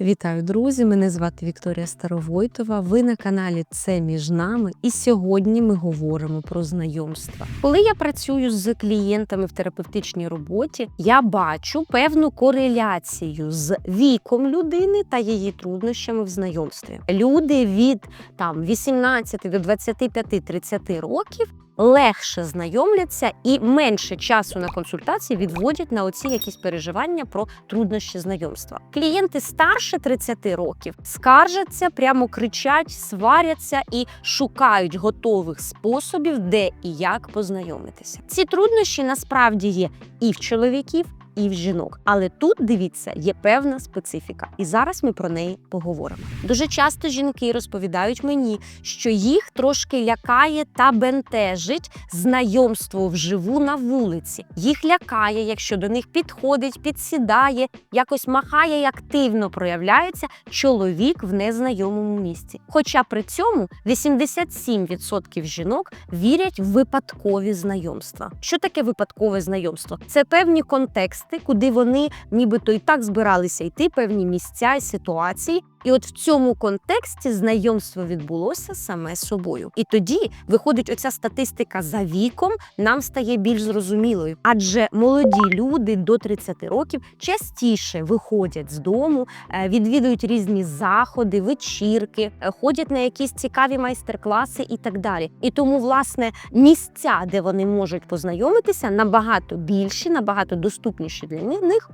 Вітаю, друзі! Мене звати Вікторія Старовойтова. Ви на каналі Це між нами. І сьогодні ми говоримо про знайомства. Коли я працюю з клієнтами в терапевтичній роботі, я бачу певну кореляцію з віком людини та її труднощами в знайомстві. Люди від там 18 до 25-30 років. Легше знайомляться і менше часу на консультації відводять на оці якісь переживання про труднощі знайомства. Клієнти старше 30 років скаржаться, прямо кричать, сваряться і шукають готових способів, де і як познайомитися. Ці труднощі насправді є і в чоловіків. І в жінок, але тут дивіться, є певна специфіка, і зараз ми про неї поговоримо. Дуже часто жінки розповідають мені, що їх трошки лякає та бентежить знайомство вживу на вулиці. Їх лякає, якщо до них підходить, підсідає, якось махає і активно проявляється чоловік в незнайомому місці. Хоча при цьому 87% жінок вірять в випадкові знайомства. Що таке випадкове знайомство? Це певні контексти, куди вони нібито і так збиралися йти, певні місця і ситуації. І от в цьому контексті знайомство відбулося саме собою. І тоді виходить оця статистика за віком нам стає більш зрозумілою, адже молоді люди до 30 років частіше виходять з дому, е, відвідують різні заходи, вечірки, е, ходять на якісь цікаві майстер-класи і так далі. І тому, власне, місця, де вони можуть познайомитися, набагато більші, набагато доступніші для них.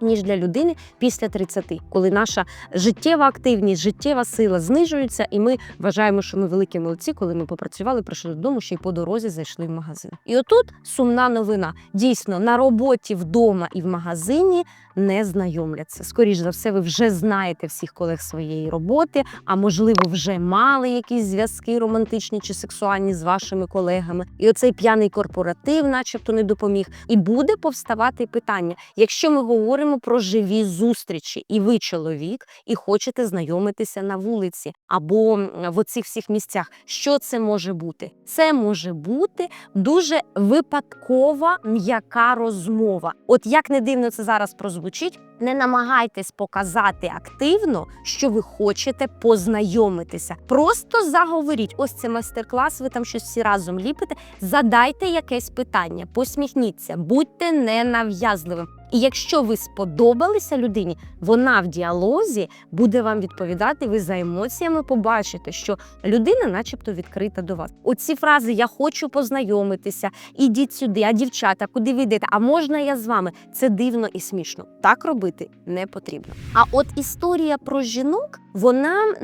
Ніж для людини після 30, коли наша життєва активність, життєва сила знижується, і ми вважаємо, що ми великі молодці, коли ми попрацювали, прийшли додому, ще й по дорозі зайшли в магазин. І отут сумна новина. Дійсно, на роботі вдома і в магазині не знайомляться. Скоріше за все, ви вже знаєте всіх колег своєї роботи, а можливо, вже мали якісь зв'язки романтичні чи сексуальні з вашими колегами. І оцей п'яний корпоратив, начебто, не допоміг. І буде повставати питання, якщо ми говоримо про живі зустрічі, і ви чоловік, і хочете знайомитися на вулиці або в оцих всіх місцях. Що це може бути? Це може бути дуже випадкова м'яка розмова. От як не дивно це зараз прозвучить. Не намагайтесь показати активно, що ви хочете познайомитися. Просто заговоріть. Ось це майстер-клас. Ви там щось всі разом ліпите. Задайте якесь питання, посміхніться, будьте ненав'язливим. І якщо ви сподобалися людині, вона в діалозі буде вам відповідати. Ви за емоціями побачите, що людина, начебто, відкрита до вас. Оці фрази Я хочу познайомитися, ідіть сюди, а дівчата, куди ви йдете? А можна я з вами? Це дивно і смішно. Так робити не потрібно. А от історія про жінок, вона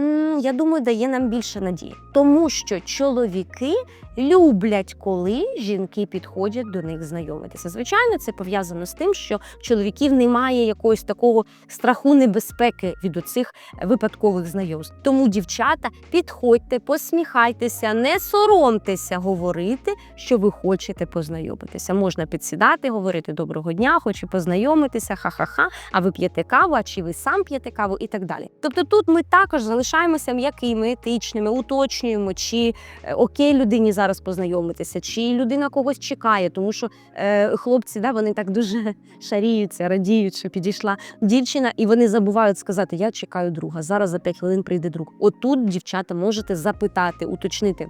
я думаю, дає нам більше надії, тому що чоловіки люблять, коли жінки підходять до них знайомитися. Звичайно, це пов'язано з тим, що чоловіків немає якогось такого страху небезпеки від оцих випадкових знайомств. Тому, дівчата, підходьте, посміхайтеся, не соромтеся говорити, що ви хочете познайомитися. Можна підсідати, говорити доброго дня, хочу познайомитися, ха-ха-ха. А ви п'єте каву, а чи ви сам п'єте каву, і так далі. Тобто, тут ми також залишаємося м'якими, етичними, уточнюємо, чи е, окей людині зараз познайомитися, чи людина когось чекає, тому що е, хлопці да, вони так дуже шаріються, радіють, що підійшла дівчина, і вони забувають сказати: Я чекаю друга. Зараз за 5 хвилин прийде друг. Отут, дівчата, можете запитати, уточнити.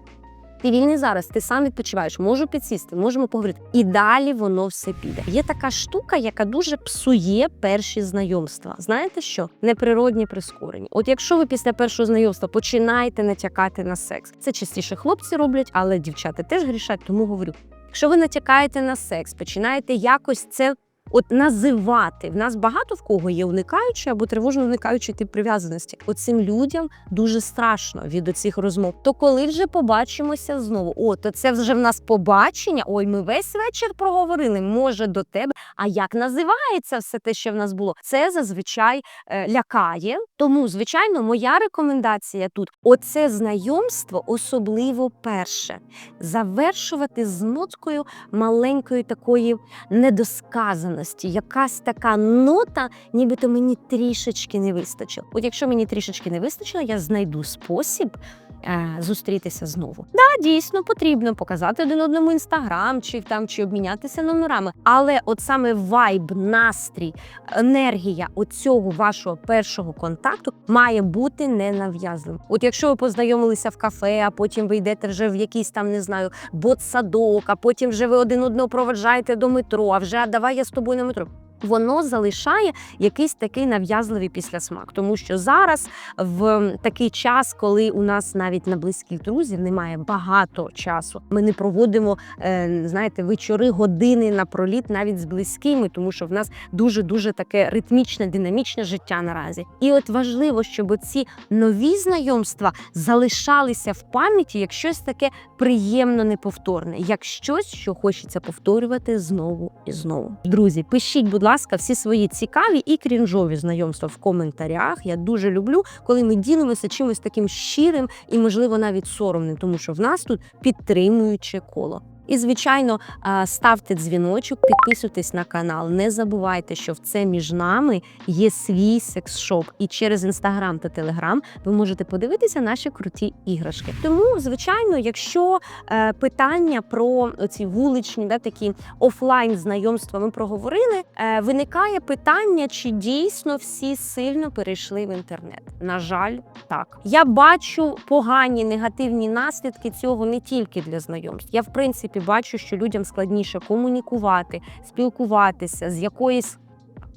Ти вільний зараз, ти сам відпочиваєш, можу підсісти, можемо поговорити. І далі воно все піде. Є така штука, яка дуже псує перші знайомства. Знаєте що? Неприродні прискорені. От якщо ви після першого знайомства починаєте натякати на секс, це частіше хлопці роблять, але дівчата теж грішать, тому говорю. Якщо ви натякаєте на секс, починаєте якось це от називати. В нас багато в кого є уникаючий або тривожно уникаючий тип прив'язаності. Оцим людям дуже страшно від оцих розмов. То коли вже побачимося знову? О, то це вже в нас побачення. Ой, ми весь вечір проговорили. Може до тебе. А як називається все те, що в нас було? Це зазвичай е, лякає. Тому, звичайно, моя рекомендація тут оце знайомство, особливо перше, завершувати з ноткою маленької такої недосказаності приємності, якась така нота, нібито мені трішечки не вистачило. От якщо мені трішечки не вистачило, я знайду спосіб. е, Зустрітися знову. Да, дійсно потрібно показати один одному інстаграм, чи там чи обмінятися номерами. Але от саме вайб, настрій, енергія оцього вашого першого контакту має бути ненав'язливим. От якщо ви познайомилися в кафе, а потім ви йдете вже в якийсь там, не знаю, ботсадок, а потім вже ви один одного проведжаєте до метро, а вже а давай я з тобою на метро. Воно залишає якийсь такий нав'язливий післясмак, тому що зараз в такий час, коли у нас навіть на близьких друзів немає багато часу, ми не проводимо, е, знаєте, вечори, години напроліт навіть з близькими, тому що в нас дуже дуже таке ритмічне, динамічне життя наразі. І от важливо, щоб ці нові знайомства залишалися в пам'яті як щось таке приємно неповторне, як щось, що хочеться повторювати знову і знову. Друзі, пишіть, будь ласка, всі свої цікаві і крінжові знайомства в коментарях. Я дуже люблю, коли ми ділимося чимось таким щирим і, можливо, навіть соромним, тому що в нас тут підтримуюче коло. І, звичайно, ставте дзвіночок, підписуйтесь на канал. Не забувайте, що в це між нами є свій секс-шоп. І через інстаграм та телеграм ви можете подивитися наші круті іграшки. Тому, звичайно, якщо е, питання про ці вуличні, да, такі офлайн знайомства ми проговорили, е, виникає питання, чи дійсно всі сильно перейшли в інтернет. На жаль, так. Я бачу погані негативні наслідки цього не тільки для знайомств. Я, в принципі, бачу, що людям складніше комунікувати, спілкуватися з якоїсь.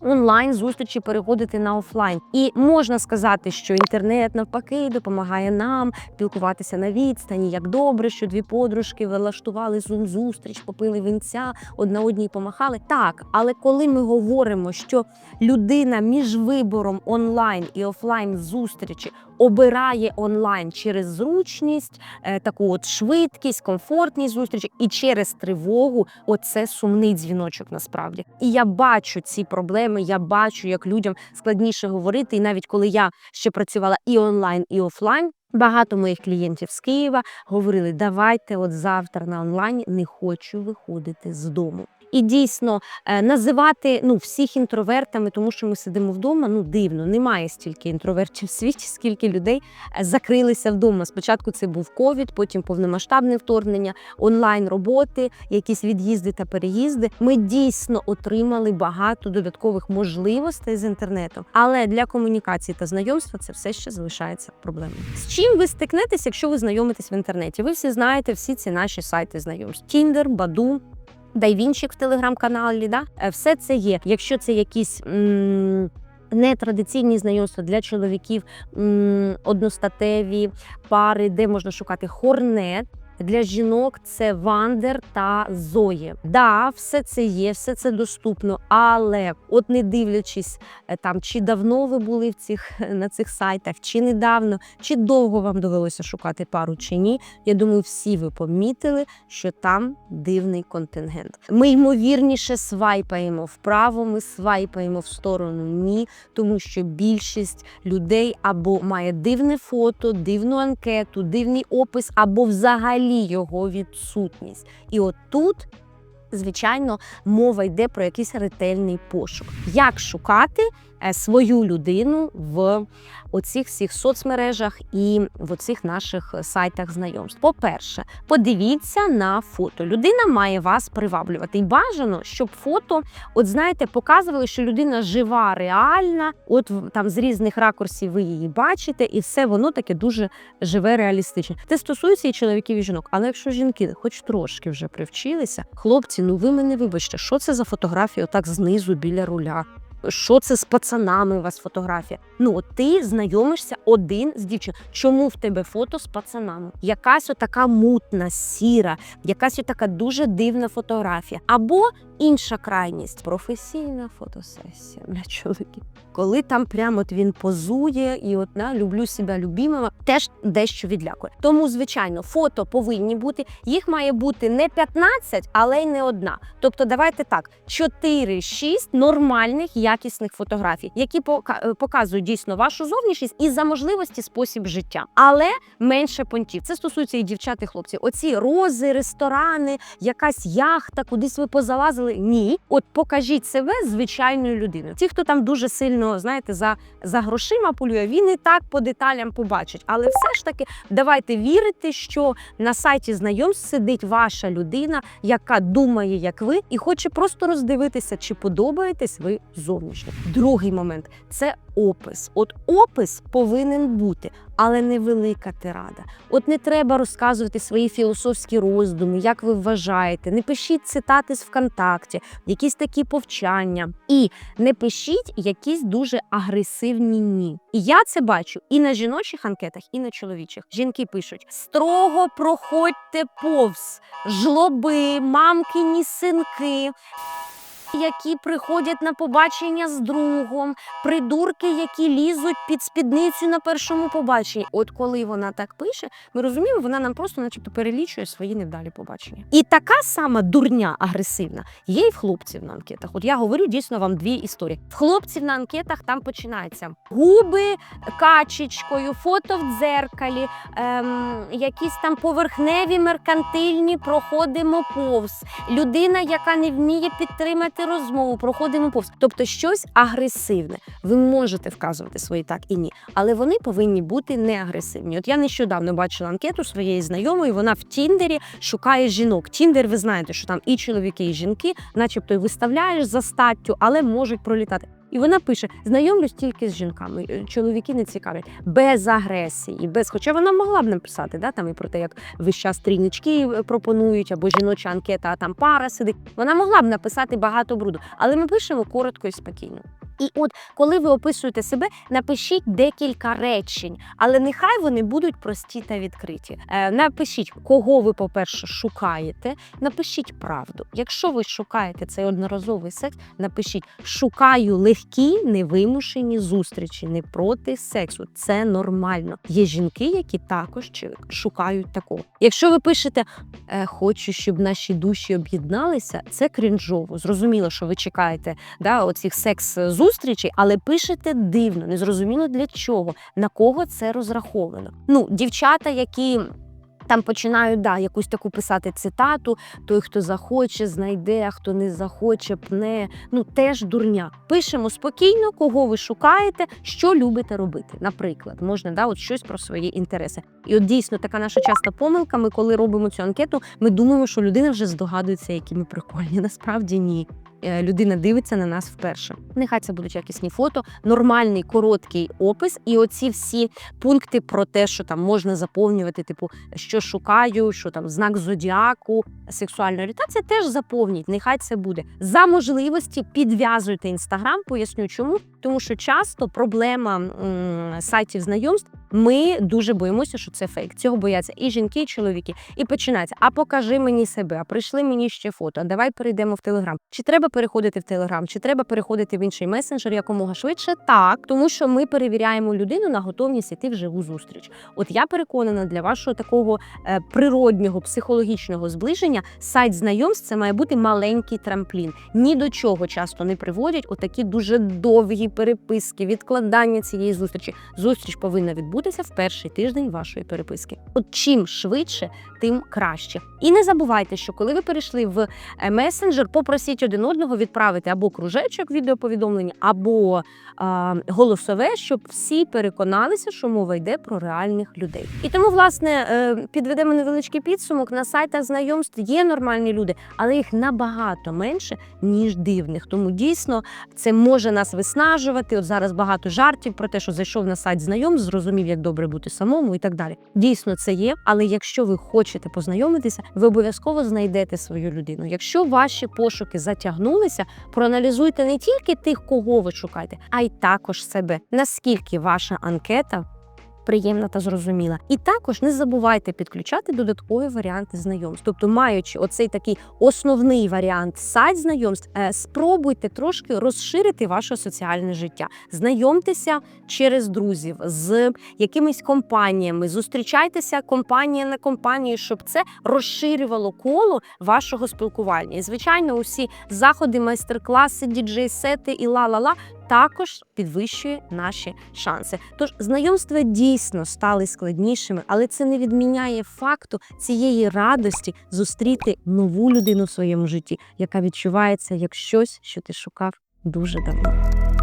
Онлайн зустрічі переходити на офлайн, і можна сказати, що інтернет навпаки допомагає нам спілкуватися на відстані. Як добре, що дві подружки влаштували зустріч, попили вінця, одна одній помахали. Так, але коли ми говоримо, що людина між вибором онлайн і офлайн зустрічі обирає онлайн через зручність, е, таку от швидкість, комфортність зустрічі і через тривогу, оце сумний дзвіночок насправді. І я бачу ці проблеми. Я бачу, як людям складніше говорити. І навіть коли я ще працювала і онлайн, і офлайн. Багато моїх клієнтів з Києва говорили: давайте, от завтра на онлайні не хочу виходити з дому. І дійсно е, називати ну всіх інтровертами, тому що ми сидимо вдома. Ну дивно, немає стільки інтровертів в світі, скільки людей е, закрилися вдома. Спочатку це був ковід, потім повномасштабне вторгнення, онлайн роботи, якісь від'їзди та переїзди. Ми дійсно отримали багато додаткових можливостей з інтернету, але для комунікації та знайомства це все ще залишається проблемою. З чим ви стикнетесь, якщо ви знайомитесь в інтернеті? Ви всі знаєте всі ці наші сайти знайомств: Tinder, Badoo, Дайвінчик в телеграм-каналі, да? Е, все це є. Якщо це якісь. М- Нетрадиційні знайомства для чоловіків, одностатеві пари, де можна шукати хорнет. Для жінок це Вандер та Зоє. Да, все це є, все це доступно, але от не дивлячись е, там, чи давно ви були в цих на цих сайтах, чи недавно, чи довго вам довелося шукати пару, чи ні. Я думаю, всі ви помітили, що там дивний контингент. Ми ймовірніше свайпаємо вправо, ми свайпаємо в сторону ні, тому що більшість людей або має дивне фото, дивну анкету, дивний опис, або взагалі його відсутність. І от тут. Звичайно, мова йде про якийсь ретельний пошук. Як шукати свою людину в оцих всіх соцмережах і в оцих наших сайтах знайомств? По-перше, подивіться на фото. Людина має вас приваблювати. І бажано, щоб фото, от знаєте, показували, що людина жива, реальна. От там з різних ракурсів ви її бачите, і все воно таке дуже живе, реалістичне. Це стосується і чоловіків, і жінок. Але якщо жінки хоч трошки вже привчилися, хлопці, ну ви мене вибачте, що це за фотографія отак знизу біля руля? Що це з пацанами у вас фотографія? Ну, ти знайомишся один з дівчиною. Чому в тебе фото з пацанами? Якась отака мутна, сіра, якась отака дуже дивна фотографія. Або інша крайність професійна фотосесія для чоловіків. Коли там прямо от він позує і от на люблю себе любимого, теж дещо відлякує. Тому, звичайно, фото повинні бути. Їх має бути не 15, але й не одна. Тобто, давайте так: 4-6 нормальних якісних фотографій, які е, показують дійсно вашу зовнішність і за можливості спосіб життя, але менше понтів. Це стосується і дівчат, і хлопців. Оці рози, ресторани, якась яхта, кудись ви позалазили. Образили. Ні, от покажіть себе звичайною людиною. Ті, хто там дуже сильно знаєте, за, за грошима полює, він і так по деталям побачить. Але все ж таки, давайте вірити, що на сайті знайомств сидить ваша людина, яка думає, як ви, і хоче просто роздивитися, чи подобаєтесь ви зовнішньо. Другий момент це опис. От опис повинен бути, але невелика тирада. От не треба розказувати свої філософські роздуми, як ви вважаєте. Не пишіть цитати з ВКонтакті, якісь такі повчання. І не пишіть якісь дуже агресивні ні. І я це бачу і на жіночих анкетах, і на чоловічих. Жінки пишуть: строго проходьте повз, жлоби, мамкині синки. Які приходять на побачення з другом, придурки, які лізуть під спідницю на першому побаченні. От коли вона так пише, ми розуміємо, вона нам просто, начебто, перелічує свої невдалі побачення. І така сама дурня агресивна є і в хлопців на анкетах. От я говорю дійсно вам дві історії. В хлопців на анкетах там починається губи качечкою, фото в дзеркалі, ем, якісь там поверхневі меркантильні проходимо повз. Людина, яка не вміє підтримати розмову, проходимо повз. Тобто щось агресивне. Ви можете вказувати свої так і ні, але вони повинні бути не агресивні. От я нещодавно бачила анкету своєї знайомої. Вона в Тіндері шукає жінок. Тіндер, ви знаєте, що там і чоловіки, і жінки, начебто виставляєш за статтю, але можуть пролітати. І вона пише: знайомлюсь тільки з жінками. е, Чоловіки не цікавлять без агресії, без хоча вона могла б написати, да там і про те, як весь час трійнички е, пропонують, або жіноча анкета, а там пара сидить. Вона могла б написати багато бруду, але ми пишемо коротко і спокійно. І от коли ви описуєте себе, напишіть декілька речень, але нехай вони будуть прості та відкриті. Е, напишіть, кого ви, по-перше, шукаєте. Напишіть правду. Якщо ви шукаєте цей одноразовий секс, напишіть шукаю легкі, невимушені зустрічі, не проти сексу. Це нормально. Є жінки, які також шукають такого. Якщо ви пишете «Е, хочу, щоб наші душі об'єдналися, це крінжово. Зрозуміло, що ви чекаєте да, оцих секс-зустрічей, але пишете дивно, незрозуміло для чого, на кого це розраховано. Ну, дівчата, які. Там починають да, якусь таку писати цитату: той, хто захоче, знайде, а хто не захоче, пне. Ну теж дурня. Пишемо спокійно, кого ви шукаєте, що любите робити. Наприклад, можна да, от щось про свої інтереси. І от дійсно така наша часта помилка. Ми коли робимо цю анкету, ми думаємо, що людина вже здогадується, які ми прикольні. Насправді ні. Е, Людина дивиться на нас вперше. Нехай це будуть якісні фото, нормальний короткий опис, і оці всі пункти про те, що там можна заповнювати, типу, що шукаю, що там знак зодіаку, сексуальна орієнтація, теж заповніть. Нехай це буде за можливості. Підв'язуйте інстаграм. Поясню, чому тому, що часто проблема м, сайтів знайомств. Ми дуже боїмося, що це фейк. Цього бояться і жінки, і чоловіки. І починається: а покажи мені себе, а прийшли мені ще фото. а Давай перейдемо в Телеграм. Чи треба переходити в Телеграм, чи треба переходити в інший месенджер якомога швидше? Так, тому що ми перевіряємо людину на готовність іти в живу зустріч. От я переконана, для вашого такого е, природнього психологічного зближення сайт знайомств це має бути маленький трамплін. Ні до чого часто не приводять отакі дуже довгі переписки, відкладання цієї зустрічі. Зустріч повинна відбутися в перший тиждень вашої переписки. От чим швидше, тим краще. І не забувайте, що коли ви перейшли в е, месенджер, попросіть один одного відправити або кружечок відеоповідомлення, або а, голосове, щоб всі переконалися, що мова йде про реальних людей. І тому, власне, е, підведемо невеличкий підсумок. На сайтах знайомств є нормальні люди, але їх набагато менше, ніж дивних. Тому дійсно це може нас виснажувати. От зараз багато жартів про те, що зайшов на сайт знайомств, зрозумів, як добре бути самому і так далі. Дійсно, це є. Але якщо ви хочете познайомитися, ви обов'язково знайдете свою людину. Якщо ваші пошуки затягнулися, проаналізуйте не тільки тих, кого ви шукаєте, а й також себе. Наскільки ваша анкета приємна та зрозуміла. І також не забувайте підключати додаткові варіанти знайомств. Тобто, маючи оцей такий основний варіант сайт знайомств, е, спробуйте трошки розширити ваше соціальне життя. Знайомтеся через друзів з якимись компаніями, зустрічайтеся компанія на компанії, щоб це розширювало коло вашого спілкування. І звичайно, усі заходи, майстер-класи, діджей-сети і ла-ла-ла також підвищує наші шанси. Тож знайомства дійсно стали складнішими, але це не відміняє факту цієї радості зустріти нову людину в своєму житті, яка відчувається як щось, що ти шукав дуже давно.